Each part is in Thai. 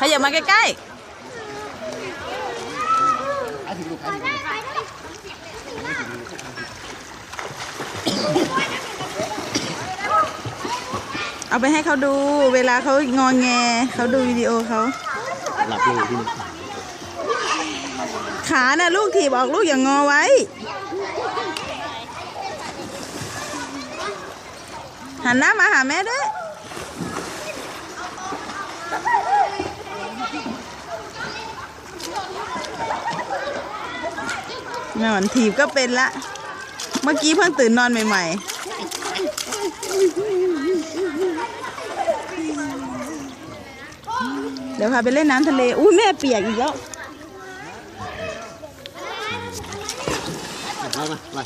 ขยับมาใกล้ๆ เอาไปให้เขาดู เวลาเขางอแงเขาดูวิดีโอเขา หลับเลยที่นี่ขาน่ะลูกถีบออกลูกอย่างงอไว้ หันหน้ามาหาแม่ด้วย นอนถีบก็เป็นละ เมื่อกี้เพิ่งตื่นนอนใหม่ ๆ เดี๋ยวพาไปเล่นน้ำทะเล อุ้ยแม่เปียกอีกแล้วมามามา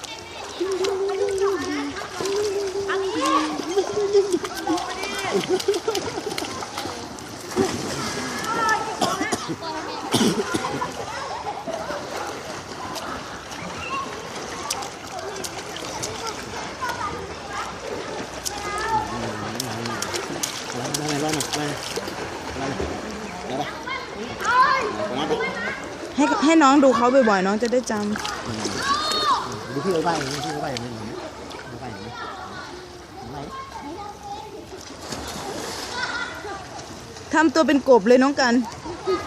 ร้อนหน่อยร้อนหน่อยร้อนหน่อยร้อนหน่อยเดี๋ยวไปมาไป ให้ให้น้องดูเขาบ่อยๆน้องจะได้จดูพี่เอาไปดูพี่เอาไปอย่างนี้เอาไปอย่างนี้เอาไปำทำตัวเป็นกบเลยน้องกันเ